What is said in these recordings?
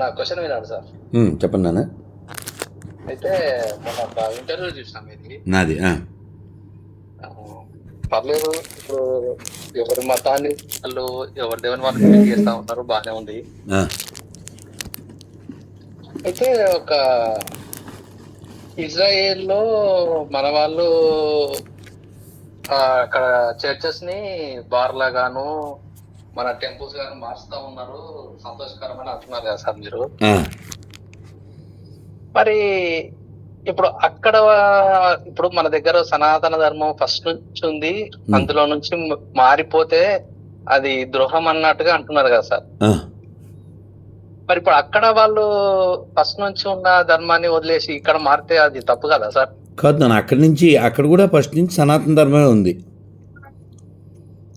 నా question వినాడు sir. చెప్పండి నాన్న. అయితే ఒక ఇంటర్వ్యూ చూసినాం ఇది. నాది పర్లేదు ఇప్పుడు ఎవరి మతాన్ని వాళ్ళు ఎవరి దేవుని వాళ్ళు చేస్తా ఉంటారు బాగానే ఉంది. అయితే ఒక ఇజ్రాయెల్లో మన వాళ్ళు అక్కడ చర్చెస్ని బార్ లాగాను మన టెంపుల్స్ గాను మార్చుతా ఉన్నారు. సంతోషకరమని అంటున్నారు కదా సార్ మీరు. మరి ఇప్పుడు అక్కడ ఇప్పుడు మన దగ్గర సనాతన ధర్మం ఫస్ట్ నుంచి ఉంది. అందులో నుంచి మారిపోతే అది ద్రోహం అన్నట్టుగా అంటున్నారు కదా సార్. మరి ఇప్పుడు అక్కడ వాళ్ళు ఫస్ట్ నుంచి ఉన్న ధర్మాన్ని వదిలేసి ఇక్కడ మారితే అది తప్పు కదా సార్? కాదు నాన్న అక్కడి నుంచి అక్కడ కూడా ఫస్ట్ నుంచి సనాతన ధర్మమే ఉంది.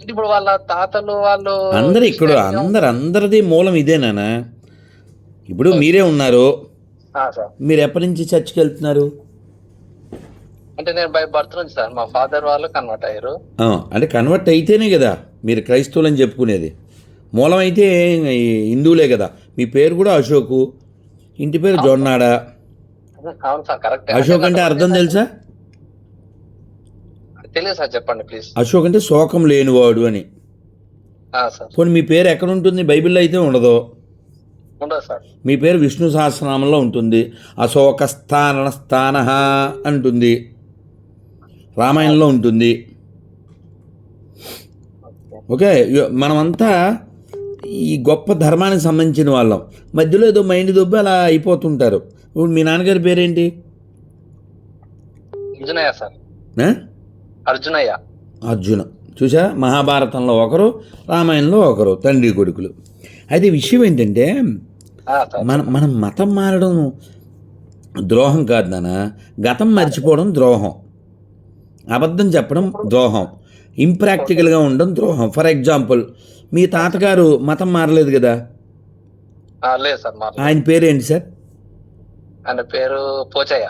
ఇప్పుడు వాళ్ళ తాతలు వాళ్ళు అందరు ఇక్కడ అందరు అందరిది మూలం ఇదే నాన్న. ఇప్పుడు మీరే ఉన్నారు. మీరు ఎప్పటి నుంచి చర్చికి వెళ్తున్నారు? అంటే నేను బై బర్త్ నుంచి సార్. మా ఫాదర్ వాళ్ళు కన్వర్ట్ అయ్యారు. అంటే కన్వర్ట్ అయితేనే కదా మీరు క్రైస్తవులు అని చెప్పుకునేది. మూలం అయితే హిందువులే కదా. మీ పేరు కూడా అశోకు. ఇంటి పేరు జొన్నాడ. అవును సార్ కరెక్ట్. అశోక్ అంటే అర్థం తెలుసా? తెలియదు సార్ చెప్పండి ప్లీజ్. అశోక్ అంటే శోకం లేనివాడు అని. సార్. మీ పేరు ఎక్కడ ఉంటుంది? బైబిల్లో అయితే ఉండదు. ఉండదు సార్. మీ పేరు విష్ణు సహస్రనామంలో ఉంటుంది. అశోక స్థాన స్థాన అంటుంది. రామాయణంలో ఉంటుంది. ఓకే మనమంతా ఈ గొప్ప ధర్మానికి సంబంధించిన వాళ్ళం. మధ్యలో ఏదో మైండ్ దొబ్బి అలా అయిపోతుంటారు. ఇప్పుడు మీ నాన్నగారి పేరేంటి? సార్? అర్జునయ్య. అర్జున. చూసా మహాభారతంలో ఒకరు రామాయణంలో ఒకరు తండ్రి కొడుకులు. అయితే విషయం ఏంటంటే మన మనం మతం మారడం ద్రోహం కాదు నాన్న. గతం మర్చిపోవడం ద్రోహం. అబద్ధం చెప్పడం ద్రోహం. ఇంప్రాక్టికల్గా ఉండడం ద్రోహం. ఫర్ ఎగ్జాంపుల్ మీ తాతగారు మతం మారలేదు కదా? ఆయన పేరేంటి సార్? ఆయన పేరు పోచయ్య.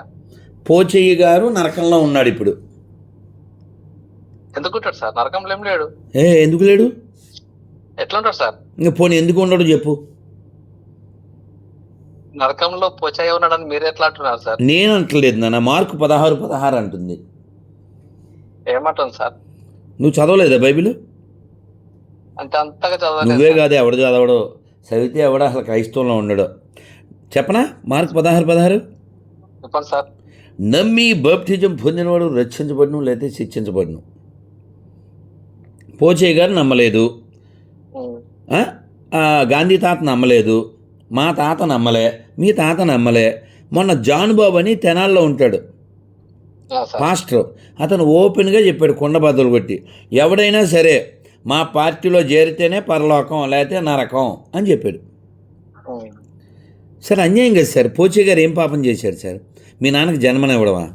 పోచయ్య గారు నరకంలో ఉన్నాడు ఇప్పుడు. ఎందుకు ఉంటాడు సార్? నరకంలో ఏం లేడు? ఏ ఎందుకు లేడు? ఎట్లా ఉంటాడు సార్? ఇంక పోనీ ఎందుకు ఉండడు చెప్పు. నరకంలో పోచయ్య ఉన్నాడని మీరు ఎట్లా అంటున్నారు సార్? నేను అంటలేదు నాన్న మార్కు పదహారు పదహారు అంటుంది. ఏమంటుంది సార్? నువ్వు చదవలేదా బైబిల్? అంటే అంతగా చదవలేదు నువ్వే. కాదు ఎవడు చదవడు. చదివితే ఎవడ అసలు క్రైస్తవంలో ఉండడు. చెప్పనా? మార్క్ పదహారు పదహారు? చెప్పండి సార్. నమ్మి బాప్టిజం పొందినవాడు రక్షించబడును లేకపోతే శిక్షించబడును. పోచే గారు నమ్మలేదు. గాంధీ తాత నమ్మలేదు. మా తాత నమ్మలే మీ తాత నమ్మలే. మొన్న జాన్ బాబు అని తెనాల్లో ఉంటాడు. మాస్టర్ అతను ఓపెన్గా చెప్పాడు కొండ బద్దలు కొట్టి. ఎవడైనా సరే మా పార్టీలో చేరితేనే పరలోకం లేకపోతే నరకం అని చెప్పాడు. సార్ అన్యాయం కదా సార్? పోచే గారు ఏం పాపం చేశారు సార్? మీ నాన్నకి జన్మనివ్వడమా?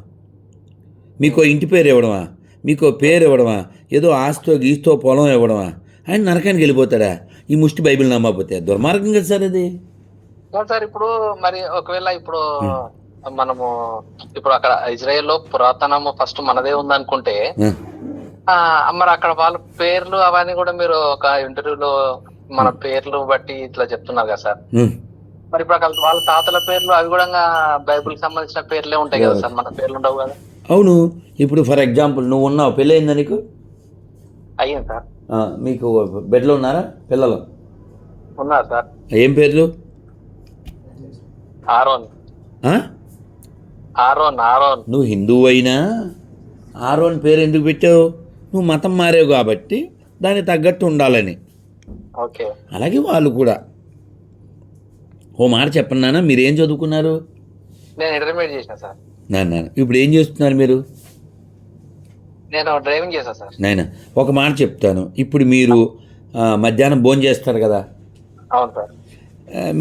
మీకు ఇంటి పేరు ఇవ్వడమా? మీకు పేరు ఇవ్వడమా? ఏదో ఆస్తో గీస్తో పొలం ఇవ్వడమా? ఆయన నరకానికి వెళ్ళిపోతాడా? ఈ ముష్టి బైబిల్ నమ్మకపోతే దుర్మార్గం కదా సార్ అది సార్ ఇప్పుడు మరి ఒకవేళ ఇప్పుడు మనము ఇప్పుడు అక్కడ ఇజ్రాయెల్లో పురాతనము ఫస్ట్ మనదే ఉందనుకుంటే మరి అక్కడ వాళ్ళ పేర్లు అవన్నీ కూడా మీరు ఒక ఇంటర్వ్యూలో మన పేర్లు బట్టి ఇట్లా చెప్తున్నారు కదా సార్. మరి ఇప్పుడు అక్కడ వాళ్ళ తాతల పేర్లు అవి కూడా బైబుల్కి సంబంధించిన పేర్లే ఉంటాయి కదా సార్ మన పేర్లు ఉండవు కదా. అవును ఇప్పుడు ఫర్ ఎగ్జాంపుల్ నువ్వు ఉన్నావు పెళ్ళయిందా నీకు? అయ్యింది సార్. మీకు బెడ్లో ఉన్నారా? పిల్లలు? ఉన్నారు సార్. ఏం పేర్లు? ఆరోన్? Aaron Aaron. నువ్వు హిందువు అయినా? ఆరోన్ పేరు ఎందుకు పెట్టావు? నువ్వు మతం మారావు కాబట్టి దానికి తగ్గట్టు ఉండాలని. ఓకే. అలాగే వాళ్ళు కూడా. ఓ మాట చెప్పండి నాన్న మీరు ఏం చదువుకున్నారు? నేను ఇంటర్మీడియట్ చేసిన సార్. నాన్న ఇప్పుడు ఏం చేస్తున్నారు మీరు? నేను డ్రైవింగ్ చేశాను సార్. నాయన ఒక మాట చెప్తాను. ఇప్పుడు మీరు మధ్యాహ్నం భోజనం చేస్తారు కదా? అవును సార్.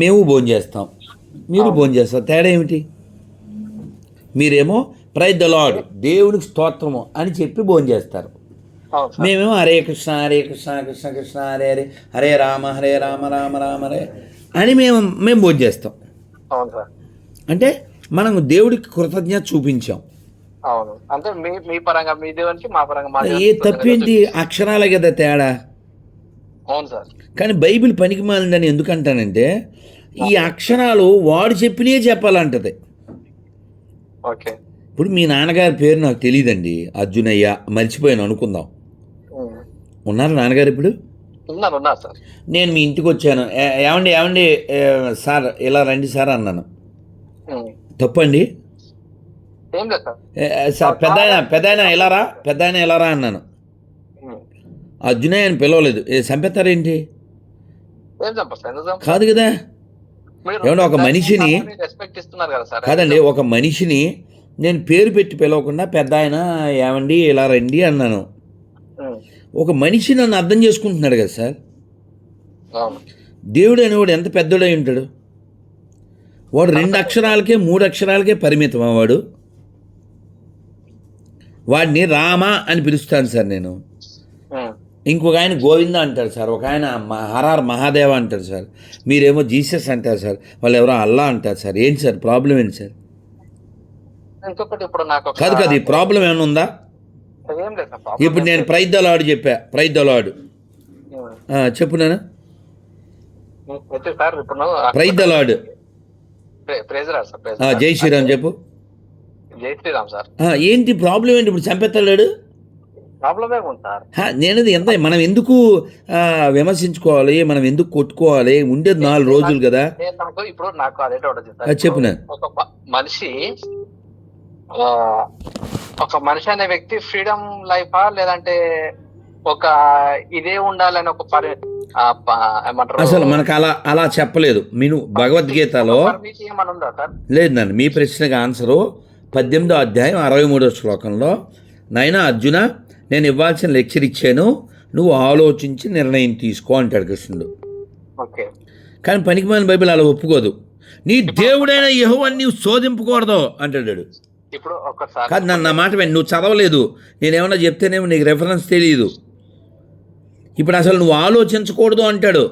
మేము భోజనం చేస్తాం. మీరు భోజనం చేస్తారు. తేడా ఏమిటి? మీరేమో ప్రైజ్ ద లాడ్ దేవునికి స్తోత్రము అని చెప్పి భోజనం చేస్తారు. అవును సార్. మేమేమో హరే కృష్ణ హరే కృష్ణ కృష్ణ కృష్ణ హరే హరే హరే రామ హరే రామ రామ రామ హరే అని మేము మేము భోజనం చేస్తాం. అవును సార్. అంటే మనం దేవుడికి కృతజ్ఞత చూపించాం. అవును. అంటే మీ మీ పరంగా మీ దేవునికి మా పరంగా ఏ తప్పేంటి అక్షరాలే కదా తేడా? అవును సార్. కానీ బైబిల్ పనికి మాలిందని ఎందుకంటానంటే ఈ అక్షరాలు వాడు చెప్పినే చెప్పాలంటది. ఓకే. ఇప్పుడు మీ నాన్నగారి పేరు నాకు తెలియదండి అర్జునయ్య మర్చిపోయాను అనుకుందాం. ఉన్నారు నాన్నగారు ఇప్పుడు? ఉన్నారు ఉన్నారు సార్. నేను మీ ఇంటికి వచ్చాను. "ఏ- ఏమండి ఏమండి సార్ ఇలా రండి సార్ అన్నాను. తప్పండి. ఏం లేదు సార్. "ఏ, ఏ, సార్ పెద్ద పెద్ద ఆయన ఇలా రా పెద్ద ఆయన ఇలా రా అన్నాను. ఉమ్. అర్జునయ్య అని పిలవలేదు. ఏ చంపేస్తారేంటి ఏం చంపారు సార్ ఎందుకు చంపారు? కాదు. కదా ఏమండి, ఒక మనిషిని- రెస్పెక్ట్ ఇస్తున్నారు కదా సార్. కాదండి ఒక మనిషిని నేను పేరు పెట్టి పిలవకుండా పెద్ద ఆయన ఏమండి ఇలా రండి అన్నాను. ఒక మనిషి నన్ను అర్థం చేసుకుంటున్నాడు కదా సార్. దేవుడు అనేవాడు ఎంత పెద్దోడై ఉంటాడు? వాడు రెండు అక్షరాలకే మూడు అక్షరాలకే పరిమితం వాడు వాడిని రామ అని పిలుస్తాను సార్ నేను. ఇంకొక ఆయన గోవింద అంటారు సార్ ఒక ఆయన హరార్ మహాదేవ అంటారు సార్. మీరేమో జీసస్ అంటారు సార్ వాళ్ళు ఎవరో అల్లా అంటారు సార్. ఏంటి సార్ ప్రాబ్లం ఏంటి సార్? కాదు కాదు ఈ ప్రాబ్లం ఏమైనా ఉందా? ఇప్పుడు నేను ప్రైజ్ దలాడు చెప్పా ప్రైజ్ దలాడు ఉమ్. చెప్పు నేను అయితే సార్ ఇప్పుడు ప్రైజ్ దలాడు ప్రే- ప్రేజ్ రాదు సార్ ప్రేజ్ జై శ్రీరామ్ చెప్పు. జై శ్రీరామ్ సార్. ఏంటి ప్రాబ్లం ఏంటి ఇప్పుడు చంపెత్తలేడు? ప్రాబ్లం ఏముంది సార్? హా, నేనది ఎంత మనం ఎందుకు విమర్శించుకోవాలి మనం ఎందుకు కొట్టుకోవాలి? ఉండేది నాలుగు రోజులు కదా. నేను ఇప్పుడు నాకు అదే డౌట్ చెప్పు నేను. ఒక మనిషి ఒక మనిషి అనే వ్యక్తి ఫ్రీడమ్ లైఫా? లేదంటే ఒక ఇదే ఉండాలని ఒక పరి అసలు మనకు అలా అలా చెప్పలేదు. మీరు భగవద్గీతలో పరిమితి ఏమన్నా ఉందా సార్? లేదు నన్ను మీ ప్రశ్నకు ఆన్సరు పద్దెనిమిదో అధ్యాయం అరవై మూడో శ్లోకంలో నైనా అర్జున నేను ఇవ్వాల్సిన లెక్చర్ ఇచ్చాను. నువ్వు ఆలోచించి నిర్ణయం తీసుకో అంటాడు కృష్ణుడు. ఓకే. కానీ పనికిమాలిన బైబిల్ అలా ఒప్పుకోదు. నీ దేవుడైన యెహోవాని నీవు శోధింపకూడదు అంటాడు ఇప్పుడు ఒకసారి కాదు నన్ను నా మాట నువ్వు చదవలేదు. నేనేమన్నా చెప్తేనేమో నీకు రెఫరెన్స్ తెలియదు. ఇప్పుడు అసలు నువ్వు ఆలోచించకూడదు అంటాడు.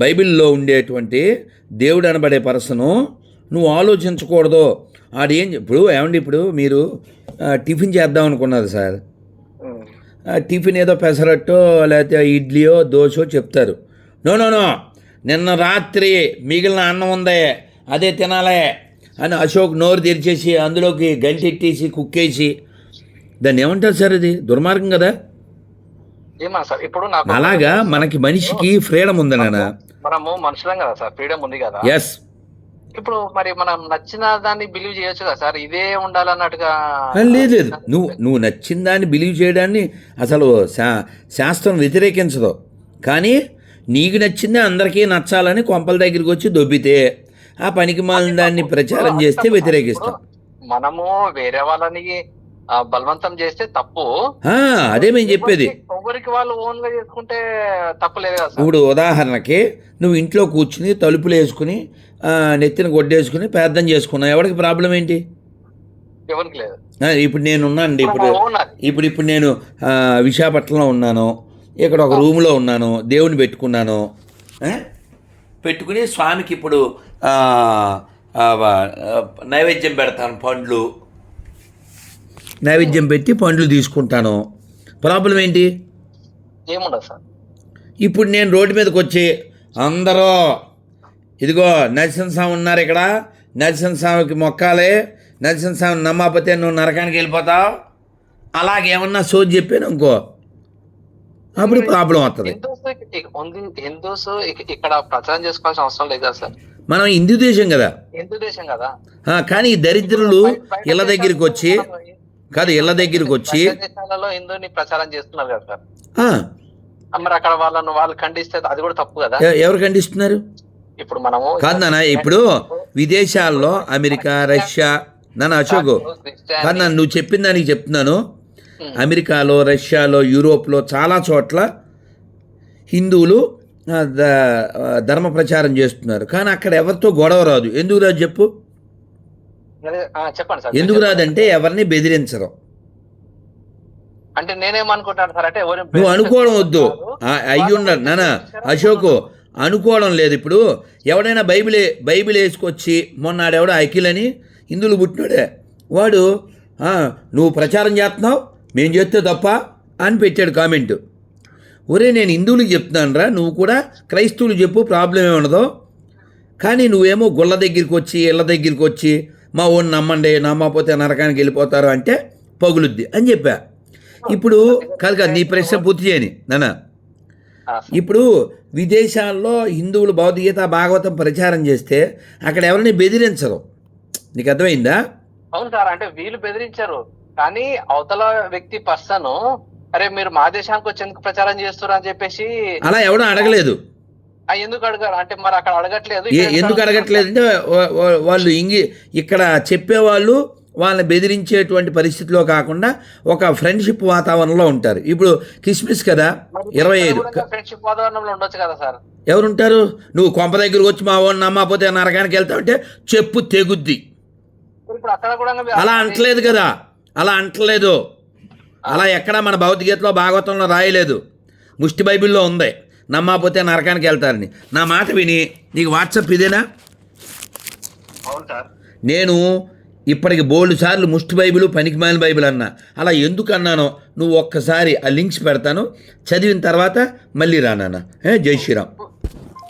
బైబిల్లో ఉండేటువంటి దేవుడు అనబడే పర్సను నువ్వు ఆలోచించకూడదు. ఆడేం ఇప్పుడు ఏమండి ఇప్పుడు మీరు టిఫిన్ చేద్దాం అనుకున్నారు సార్. టిఫిన్ ఏదో పెసరట్టో లేకపోతే ఇడ్లీయో దోశో చెప్తారు. నో నో నో నిన్న రాత్రి మిగిలిన అన్నం ఉందే అదే తినాలే అని అశోక్ నోరు తెరిచేసి అందులోకి గంటెట్టేసి కుక్కేసి. దాన్ని ఏమంటారు సార్ ఇది దుర్మార్గం కదా. సార్? ఇప్పుడు నాకు అలాగా మనకి మనిషికి ఫ్రీడమ్ ఉంది నాన్న మనము మనుషులం కదా సార్ ఫ్రీడమ్ ఉంది కదా? ఎస్ ఇప్పుడు మరి మనం నచ్చిన దాన్ని బిలీవ్ చేయొచ్చు కదా సార్? ఇదే ఉండాలన్నట్టుగా లేదు లేదు. నువ్వు నువ్వు నచ్చిన దాన్ని బిలీవ్ చేయడాన్ని అసలు శా శాస్త్రం వ్యతిరేకించదు. కానీ నీకు నచ్చిందే అందరికీ నచ్చాలని కొంపల దగ్గరికి వచ్చి దొబ్బితే ఆ పనికి మాలిన దాన్ని ప్రచారం చేస్తే వ్యతిరేకిస్తాం. మనము వేరే వాళ్ళని బలవంతం చేస్తే తప్పు. అదే మేము చెప్పేది. ఎవరికి- వాళ్ళు ఓన్గా చేసుకుంటే తప్పు లేదు కదా సార్. ఇప్పుడు ఉదాహరణకి నువ్వు ఇంట్లో కూర్చుని తలుపులు వేసుకుని నెత్తిన గొడ్డేసుకుని ప్రార్థన చేసుకున్నావు. ఎవరికి ప్రాబ్లం ఏంటి? ఎవరికి లేదు. ఇప్పుడు నేను ఉన్నానండి. ఇప్పుడు ఇప్పుడు ఇప్పుడు నేను విశాఖపట్నంలో ఉన్నాను. ఇక్కడ ఒక రూమ్లో ఉన్నాను. దేవుని పెట్టుకున్నాను? పెట్టుకుని స్వామికి ఇప్పుడు నైవేద్యం పెడతాను పండ్లు. నైవేద్యం పెట్టి పండ్లు తీసుకుంటాను. ప్రాబ్లం ఏంటి? ఏముండదు సార్. ఇప్పుడు నేను రోడ్డు మీదకి వచ్చి అందరూ ఇదిగో నరసింహస్వామి ఉన్నారు ఇక్కడ. నరసింహస్వామికి మొక్కాలే. నరసింహస్వామి నమ్మకపోతే నువ్వు నరకానికి వెళ్ళిపోతావు అలాగేమన్నా సోది చెప్పాను ఇంకో అప్పుడు ప్రాబ్లం వస్తుంది హిందూస్ ఇక్కడ ప్రచారం చేసుకోవాల్సిన అవసరం లేదు సార్. మనం హిందూ దేశం కదా. హిందూ దేశం కదా. కానీ దరిద్రులు ఇళ్ళ దగ్గరికి వచ్చి కాదు ఇళ్ళ దగ్గరికి వచ్చి బయట దేశాలలో హిందూని ప్రచారం చేస్తున్నారు కదా సార్. మరి అక్కడ వాళ్ళను వాళ్ళు ఖండిస్తే అది కూడా తప్పు కదా? ఎవరు ఖండిస్తున్నారు? ఇప్పుడు మనము కాదు నాన్న ఇప్పుడు విదేశాల్లో అమెరికా రష్యా నాన్న అశోక్ కాదు నాన్న నువ్వు చెప్పిన దానికి చెప్తున్నాను. అమెరికాలో రష్యాలో యూరోప్లో చాలా చోట్ల హిందువులు ధర్మ ప్రచారం చేస్తున్నారు. కానీ అక్కడ ఎవరితో గొడవ రాదు. ఎందుకు రాదు చెప్పు? చెప్పండి సార్. ఎందుకు రాదంటే ఎవరిని బెదిరించరు. అంటే నేనేమనుకుంటాను సార్ అంటే నువ్వు అనుకోవడం వద్దు. అయ్యి ఉండదు నాన్న అశోక్ అనుకోవడం లేదు ఇప్పుడు. ఎవడైనా బైబిల్ బైబిల్ వేసుకొచ్చి మొన్నాడెవడో అఖిల్ అని హిందువులు పుట్టినాడే. వాడు "ఆ, నువ్వు ప్రచారం చేస్తున్నావు మేము చేస్తే తప్ప అని పెట్టాడు కామెంట్. ఒరే నేను హిందువులకు చెప్తున్నాను రా నువ్వు కూడా క్రైస్తవులు చెప్పు ప్రాబ్లం ఏమి ఉండదు కానీ నువ్వేమో గుళ్ళ దగ్గరికి వచ్చి ఇళ్ళ దగ్గరికి వచ్చి మా ఓన్ నమ్మండి నమ్మకపోతే నరకానికి వెళ్ళిపోతారు అంటే పగులుద్ది అని చెప్పా. ఇప్పుడు కాదు కాదు నీ ప్రశ్న పూర్తి చేయని నాన్న. ఇప్పుడు విదేశాల్లో హిందువులు భౌతికత భాగవతం ప్రచారం చేస్తే అక్కడ ఎవరిని బెదిరించరు? నీకు అర్థమైందా? అవును సార్ అంటే వీళ్ళు బెదిరించారు. కానీ అవతల వ్యక్తి పర్సన్ అరే మీరు మా దేశానికి వచ్చి ఎందుకు ప్రచారం చేస్తారు అని చెప్పేసి అలా ఎవడో అడగలేదు. ఎందుకు అడగారు అంటే మరి అక్కడ అడగట్లేదు ఎందుకు అడగట్లేదు? అంటే వాళ్ళు ఇంగి ఇక్కడ చెప్పేవాళ్ళు వాళ్ళని బెదిరించేటువంటి పరిస్థితిలో కాకుండా ఒక ఫ్రెండ్షిప్ వాతావరణంలో ఉంటారు. ఇప్పుడు కిస్మిస్ కదా ఇరవై ఐదు. ఫ్రెండ్షిప్ వాతావరణంలో ఉండొచ్చు కదా సార్? ఎవరుంటారు? నువ్వు కొంప దగ్గరకు వచ్చి మా వాడిని నమ్మకపోతే నరకానికి వెళ్తావంటే చెప్పు తెగుద్ది. అలా అంటలేదు కదా. అలా అంటలేదు. అలా ఎక్కడ మన భౌతికతలో భాగవతంలో రాయలేదు. ముష్టి బైబిల్లో ఉంది. నమ్మకపోతే నరకానికి వెళ్తారని. నా మాట విని నీకు వాట్సాప్ ఇదేనా? నేను ఇప్పటికి బోల్డ్ సార్లు ముష్టి బైబిల్ పనికిమాలిన బైబిల్ అన్నా. అలా ఎందుకు అన్నానో నువ్వు ఒక్కసారి ఆ లింక్స్ పెడతాను. చదివిన తర్వాత మళ్ళీ ఏ జై శ్రీరామ్.